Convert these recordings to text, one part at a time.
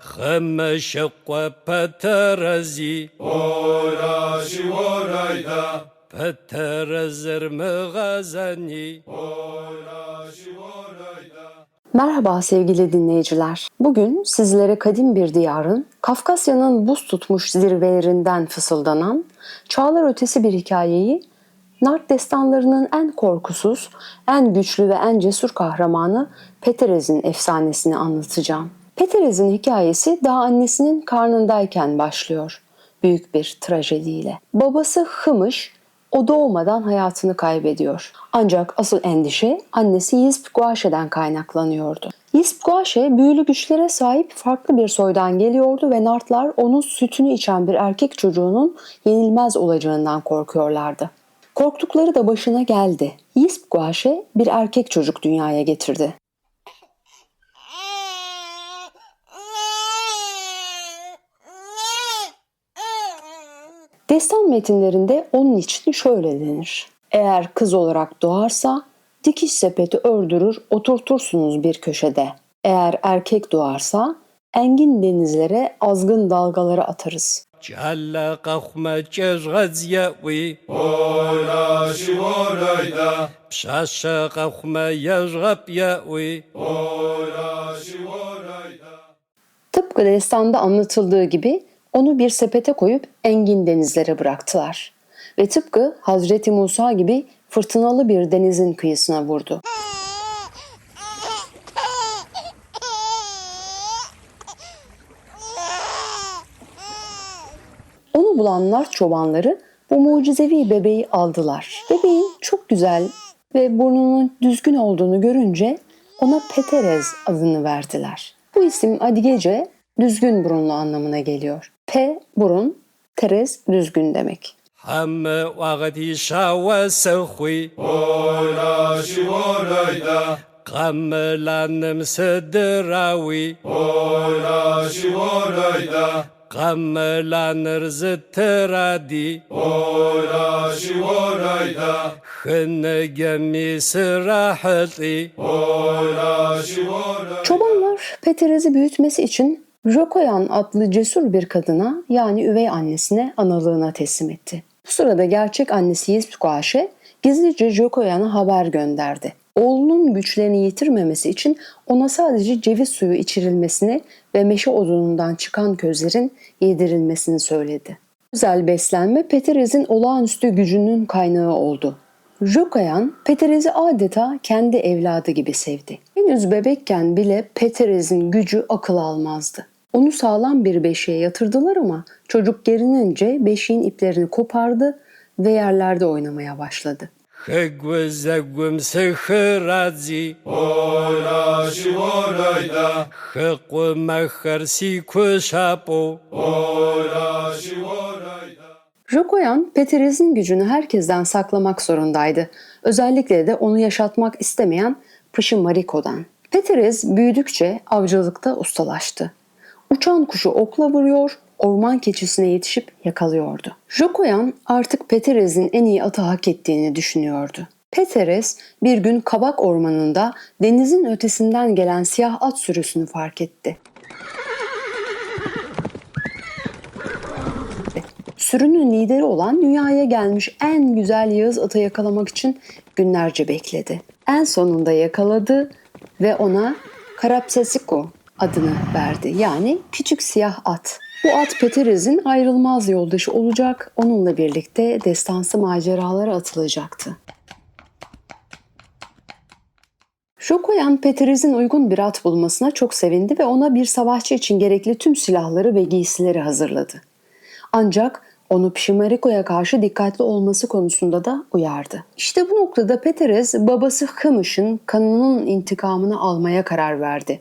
خمشق پترزی Oraşi orayda پترزر مغزنی Oraşi orayda Merhaba sevgili dinleyiciler. Bugün sizlere kadim bir diyarın, Kafkasya'nın buz tutmuş zirvelerinden fısıldanan, çağlar ötesi bir hikayeyi, Nart destanlarının en korkusuz, en güçlü ve en cesur kahramanı Peterez'in efsanesini anlatacağım. Peterez'in hikayesi daha annesinin karnındayken başlıyor. Büyük bir trajediyle. Babası Hımış, o doğmadan hayatını kaybediyor. Ancak asıl endişe annesi Yisp Guaşe'den kaynaklanıyordu. Yisp Guaşe büyülü güçlere sahip farklı bir soydan geliyordu ve Nartlar onun sütünü içen bir erkek çocuğunun yenilmez olacağından korkuyorlardı. Korktukları da başına geldi. Yisp Guaşe bir erkek çocuk dünyaya getirdi. Destan metinlerinde onun için şöyle denir. Eğer kız olarak doğarsa dikiş sepeti ördürür oturtursunuz bir köşede. Eğer erkek doğarsa engin denizlere azgın dalgalara atarız. Tıpkı destanda anlatıldığı gibi onu bir sepete koyup engin denizlere bıraktılar. Ve tıpkı Hazreti Musa gibi fırtınalı bir denizin kıyısına vurdu. Onu bulanlar çobanları bu mucizevi bebeği aldılar. Bebeğin çok güzel ve burnunun düzgün olduğunu görünce ona Peterez adını verdiler. Bu isim adigece düzgün burunlu anlamına geliyor. P burun, Terez düzgün demek. هم وقتی شاو سخوی Oraşi orayda قملانم سدراوی Oraşi orayda قملانر زترادی Oraşi orayda خنگمی سراحتی Oraşi orayda Çobanlar Peterez'i büyütmesi için Jokoyan adlı cesur bir kadına yani üvey annesine analığına teslim etti. Bu sırada gerçek annesi Yispuaşe gizlice Jokoyan'a haber gönderdi. Oğlunun güçlerini yitirmemesi için ona sadece ceviz suyu içirilmesini ve meşe odunundan çıkan közlerin yedirilmesini söyledi. Özel beslenme Peterez'in olağanüstü gücünün kaynağı oldu. Jokayan Peterez'i adeta kendi evladı gibi sevdi. Henüz bebekken bile Peterez'in gücü akıl almazdı. Onu sağlam bir beşiğe yatırdılar ama çocuk gerinince beşiğin iplerini kopardı ve yerlerde oynamaya başladı. Hegwe zegwem Jokoyan, Peteriz'in gücünü herkesten saklamak zorundaydı. Özellikle de onu yaşatmak istemeyen Pışı Mariko'dan. Peteriz büyüdükçe avcılıkta ustalaştı. Uçan kuşu okla vuruyor, orman keçisine yetişip yakalıyordu. Jokoyan artık Peterez'in en iyi atı hak ettiğini düşünüyordu. Peterez bir gün Kabak Ormanı'nda denizin ötesinden gelen siyah at sürüsünü fark etti. Sürünün lideri olan dünyaya gelmiş en güzel Yağız atı yakalamak için günlerce bekledi. En sonunda yakaladı ve ona Karapsesiko adını verdi. Yani küçük siyah at. Bu at Peterez'in ayrılmaz yoldaşı olacak. Onunla birlikte destansı maceralara atılacaktı. Jokoyan Peterez'in uygun bir at bulmasına çok sevindi ve ona bir savaşçı için gerekli tüm silahları ve giysileri hazırladı. Ancak onu Pişimariko'ya karşı dikkatli olması konusunda da uyardı. İşte bu noktada Peterez babası Hımış'ın kanının intikamını almaya karar verdi.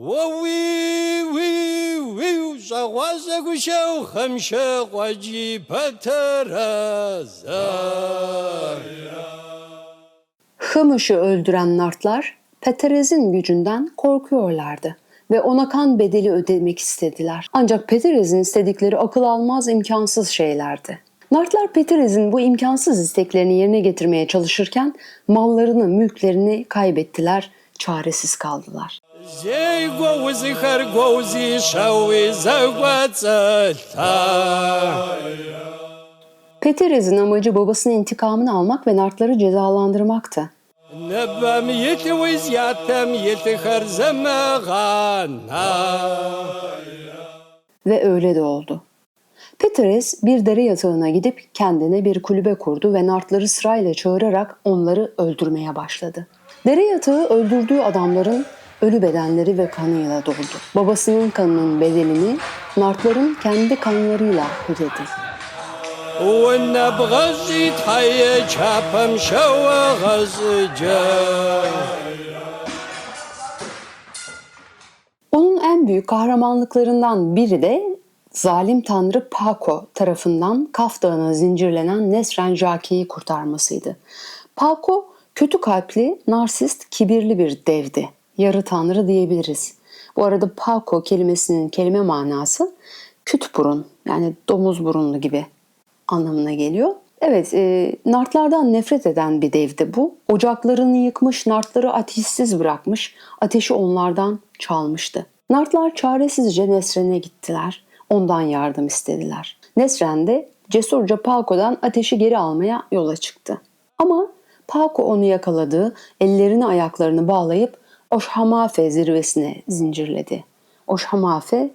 ووی وی وی شغواز گوشو خمشه قواجی پترزا Hımış'ı öldüren Nartlar Peterez'in gücünden korkuyorlardı ve ona kan bedeli ödemek istediler. Ancak Peterez'in istedikleri akıl almaz imkansız şeylerdi. Nartlar Peterez'in bu imkansız isteklerini yerine getirmeye çalışırken mallarını, mülklerini kaybettiler, çaresiz kaldılar. Зей гоузихэр гоузи шауи зэгуэцэлъа Peterez'in amacı babasının intikamını almak ve Nartları cezalandırmaktı. Ныбэм илъуи зятэм илъыхэр зымыгъана Ve öyle de oldu. Peteres bir dere yatağına gidip kendine bir kulübe kurdu ve nartları sırayla çağırarak onları öldürmeye başladı. Dere yatağı öldürdüğü adamların ölü bedenleri ve kanıyla doldu. Babasının kanının bedelini nartların kendi kanlarıyla ödedi. ونبغزي تحية شابم شوى غزجا Onun en büyük kahramanlıklarından biri de zalim tanrı Pako tarafından Kaf Dağı'na zincirlenen Nesren Jaki'yi kurtarmasıydı. Pako kötü kalpli, narsist, kibirli bir devdi. Yarı tanrı diyebiliriz. Bu arada Pako kelimesinin kelime manası küt burun yani domuz burunlu gibi anlamına geliyor. Evet, e, nartlardan nefret eden bir devdi bu. Ocaklarını yıkmış, nartları ateşsiz bırakmış, ateşi onlardan çalmıştı. Nartlar çaresizce Nesren'e gittiler. Ondan yardım istediler. Nesren de cesurca Pako'dan ateşi geri almaya yola çıktı. Ama Pako onu yakaladı, ellerini ayaklarını bağlayıp Oshamafe zirvesine zincirledi. Oshamafe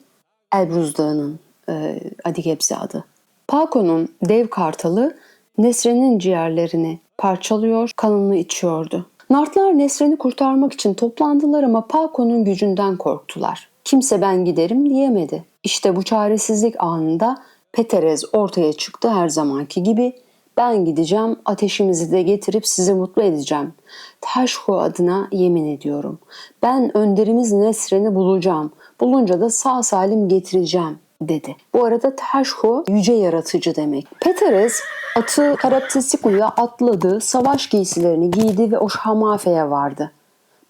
Elbruz Dağı'nın e, Adigepsi adı. Pako'nun dev kartalı Nesren'in ciğerlerini parçalıyor, kanını içiyordu. Nartlar Nesren'i kurtarmak için toplandılar ama Pako'nun gücünden korktular. Kimse ben giderim diyemedi. İşte bu çaresizlik anında Peterez ortaya çıktı her zamanki gibi. Ben gideceğim, ateşimizi de getirip sizi mutlu edeceğim. Taşho adına yemin ediyorum. Ben önderimiz Nesren'i bulacağım. Bulunca da sağ salim getireceğim dedi. Bu arada Taşho yüce yaratıcı demek. Peterez atı Karaptisiku'ya atladı, savaş giysilerini giydi ve Oşhamafe'ye vardı.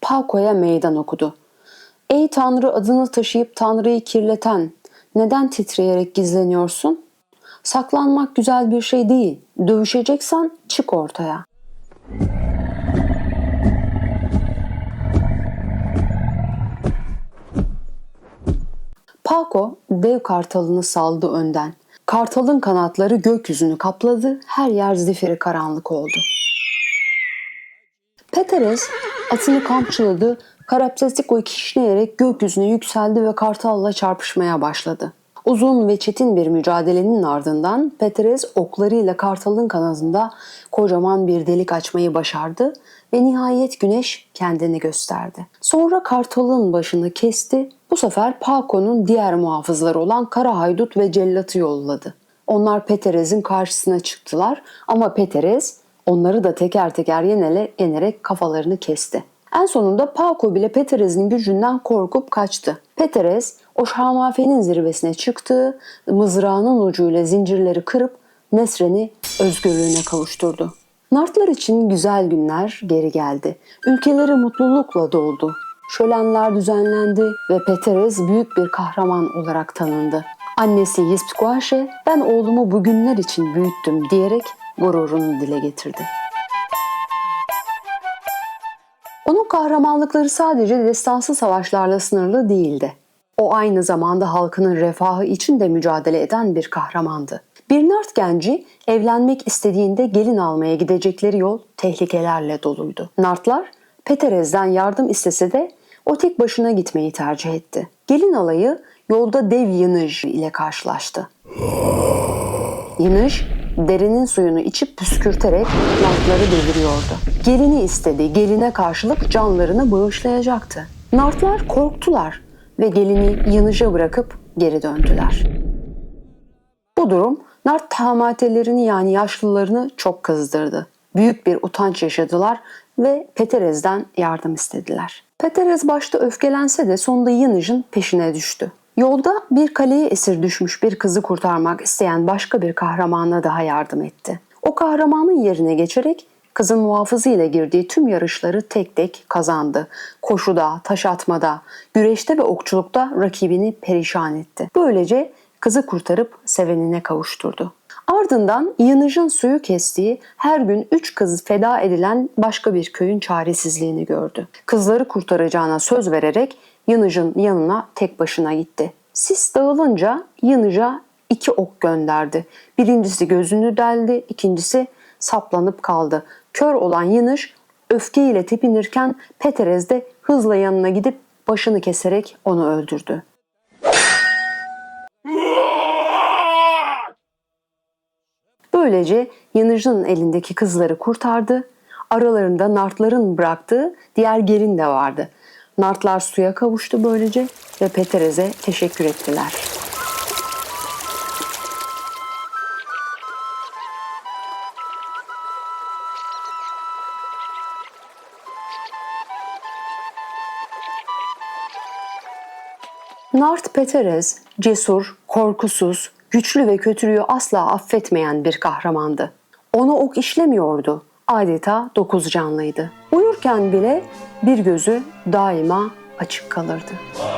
Pako'ya meydan okudu. Ey Tanrı adını taşıyıp Tanrı'yı kirleten, neden titreyerek gizleniyorsun? Saklanmak güzel bir şey değil. Dövüşeceksen çık ortaya. Paco dev kartalını saldı önden. Kartalın kanatları gökyüzünü kapladı, her yer zifiri karanlık oldu. Peteres atını kamçıladı, Karapsesiko'yu kişneyerek gökyüzüne yükseldi ve kartalla çarpışmaya başladı. Uzun ve çetin bir mücadelenin ardından Peteres oklarıyla kartalın kanadında kocaman bir delik açmayı başardı ve nihayet güneş kendini gösterdi. Sonra kartalın başını kesti. Bu sefer Paco'nun diğer muhafızları olan Kara Haydut ve Cellat'ı yolladı. Onlar Peteres'in karşısına çıktılar ama Peteres onları da teker teker yenele, yenerek kafalarını kesti. En sonunda Paco bile Peteres'in gücünden korkup kaçtı. Peteres o şamafenin zirvesine çıktı, mızrağının ucuyla zincirleri kırıp Nesren'i özgürlüğüne kavuşturdu. Nartlar için güzel günler geri geldi. Ülkeleri mutlulukla doldu. Şölenler düzenlendi ve Peteres büyük bir kahraman olarak tanındı. Annesi Yispquaşe, ben oğlumu bugünler için büyüttüm diyerek gururunu dile getirdi. Onun kahramanlıkları sadece destansı savaşlarla sınırlı değildi. O aynı zamanda halkının refahı için de mücadele eden bir kahramandı. Bir Nart genci evlenmek istediğinde gelin almaya gidecekleri yol tehlikelerle doluydu. Nartlar Peterez'den yardım istese de o tek başına gitmeyi tercih etti. Gelin alayı yolda dev Yınıj ile karşılaştı. Yınıj derenin suyunu içip püskürterek nartları deviriyordu. Gelini istedi, geline karşılık canlarını bağışlayacaktı. Nartlar korktular ve gelini Yınıj'a bırakıp geri döndüler. Bu durum Nart tamatelerini yani yaşlılarını çok kızdırdı. Büyük bir utanç yaşadılar ve Peterez'den yardım istediler. Peterez başta öfkelense de sonunda Yınıj'ın peşine düştü. Yolda bir kaleye esir düşmüş bir kızı kurtarmak isteyen başka bir kahramana daha yardım etti. O kahramanın yerine geçerek kızın muhafızıyla girdiği tüm yarışları tek tek kazandı. Koşuda, taş atmada, güreşte ve okçulukta rakibini perişan etti. Böylece kızı kurtarıp sevenine kavuşturdu. Ardından Yanıj'ın suyu kestiği her gün üç kız feda edilen başka bir köyün çaresizliğini gördü. Kızları kurtaracağına söz vererek Yanıcın yanına tek başına gitti. Sis dağılınca Yanıc'a iki ok gönderdi. Birincisi gözünü deldi, ikincisi saplanıp kaldı. Kör olan Yanış öfkeyle tepinirken Peterez de hızla yanına gidip başını keserek onu öldürdü. Böylece Yanıcı'nın elindeki kızları kurtardı. Aralarında Nartların bıraktığı diğer gelin de vardı. Nartlar suya kavuştu böylece ve Peterez'e teşekkür ettiler. Nart Peterez cesur, korkusuz, güçlü ve kötülüğü asla affetmeyen bir kahramandı. Ona ok işlemiyordu. Adeta dokuz canlıydı. Uyurken bile bir gözü daima açık kalırdı. Geriye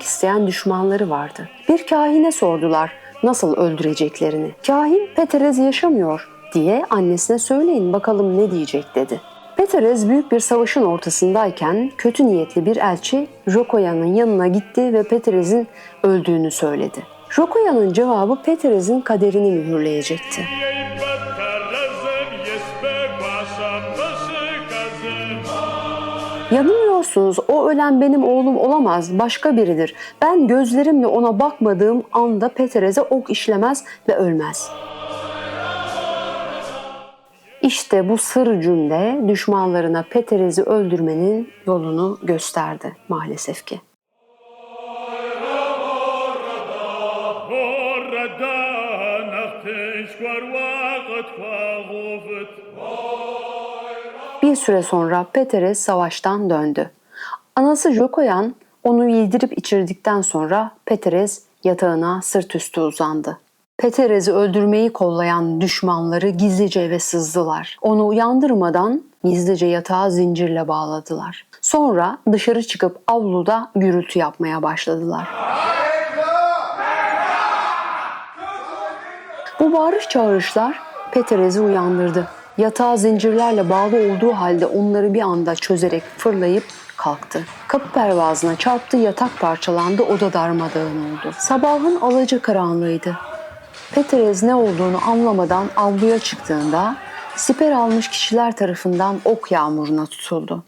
öldürmek isteyen düşmanları vardı. Bir kahine sordular nasıl öldüreceklerini. Kahin Peterez yaşamıyor diye annesine söyleyin bakalım ne diyecek dedi. Peterez büyük bir savaşın ortasındayken kötü niyetli bir elçi Rokoya'nın yanına gitti ve Peterez'in öldüğünü söyledi. Rokoya'nın cevabı Peterez'in kaderini mühürleyecekti. Yanılıyorsunuz o ölen benim oğlum olamaz başka biridir. Ben gözlerimle ona bakmadığım anda Peterez'e ok işlemez ve ölmez. İşte bu sır cümle düşmanlarına Peterez'i öldürmenin yolunu gösterdi maalesef ki. Bir süre sonra Peterez savaştan döndü. Anası Jokoyan onu yedirip içirdikten sonra Peterez yatağına sırt üstü uzandı. Peterez'i öldürmeyi kollayan düşmanları gizlice eve sızdılar. Onu uyandırmadan gizlice yatağa zincirle bağladılar. Sonra dışarı çıkıp avluda gürültü yapmaya başladılar. Bu bağırış çağrışlar Peterez'i uyandırdı. Yatağa zincirlerle bağlı olduğu halde onları bir anda çözerek fırlayıp kalktı. Kapı pervazına çarptı, yatak parçalandı, oda darmadağın oldu. Sabahın alaca karanlığıydı. Peterez ne olduğunu anlamadan avluya çıktığında siper almış kişiler tarafından ok yağmuruna tutuldu.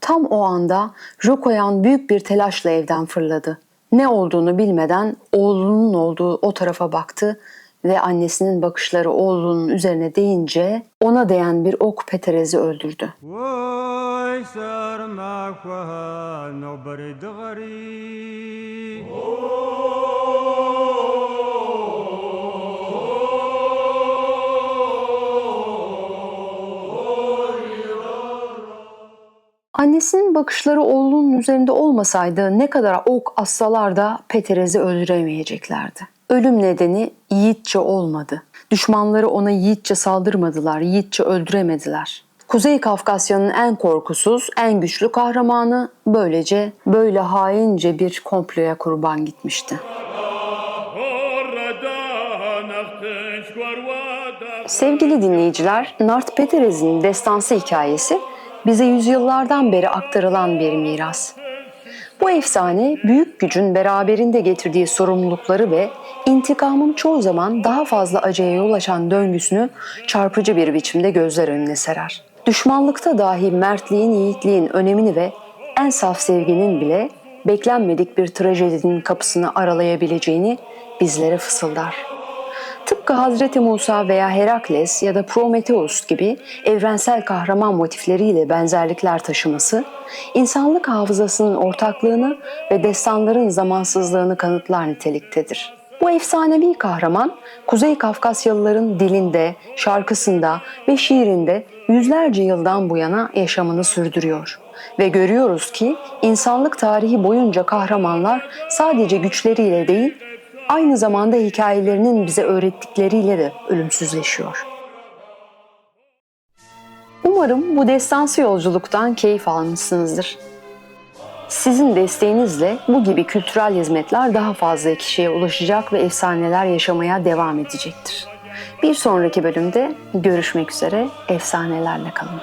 Tam o anda Rokoyan büyük bir telaşla evden fırladı. Ne olduğunu bilmeden oğlunun olduğu o tarafa baktı ve annesinin bakışları oğlunun üzerine değince ona değen bir ok Peterez'i öldürdü. Annesinin bakışları oğlunun üzerinde olmasaydı ne kadar ok assalar da Peterez'i öldüremeyeceklerdi. Ölüm nedeni yiğitçe olmadı. Düşmanları ona yiğitçe saldırmadılar, yiğitçe öldüremediler. Kuzey Kafkasya'nın en korkusuz, en güçlü kahramanı böylece böyle haince bir komploya kurban gitmişti. Sevgili dinleyiciler, Nart Peterez'in destansı hikayesi bize yüzyıllardan beri aktarılan bir miras. Bu efsane büyük gücün beraberinde getirdiği sorumlulukları ve intikamın çoğu zaman daha fazla acıya yol açan döngüsünü çarpıcı bir biçimde gözler önüne serer. Düşmanlıkta dahi mertliğin, yiğitliğin önemini ve en saf sevginin bile beklenmedik bir trajedinin kapısını aralayabileceğini bizlere fısıldar. Tıpkı Hazreti Musa veya Herakles ya da Prometheus gibi evrensel kahraman motifleriyle benzerlikler taşıması, insanlık hafızasının ortaklığını ve destanların zamansızlığını kanıtlar niteliktedir. Bu efsanevi kahraman, Kuzey Kafkasyalıların dilinde, şarkısında ve şiirinde yüzlerce yıldan bu yana yaşamını sürdürüyor. Ve görüyoruz ki insanlık tarihi boyunca kahramanlar sadece güçleriyle değil, aynı zamanda hikayelerinin bize öğrettikleriyle de ölümsüzleşiyor. Umarım bu destansı yolculuktan keyif almışsınızdır. Sizin desteğinizle bu gibi kültürel hizmetler daha fazla kişiye ulaşacak ve efsaneler yaşamaya devam edecektir. Bir sonraki bölümde görüşmek üzere efsanelerle kalın.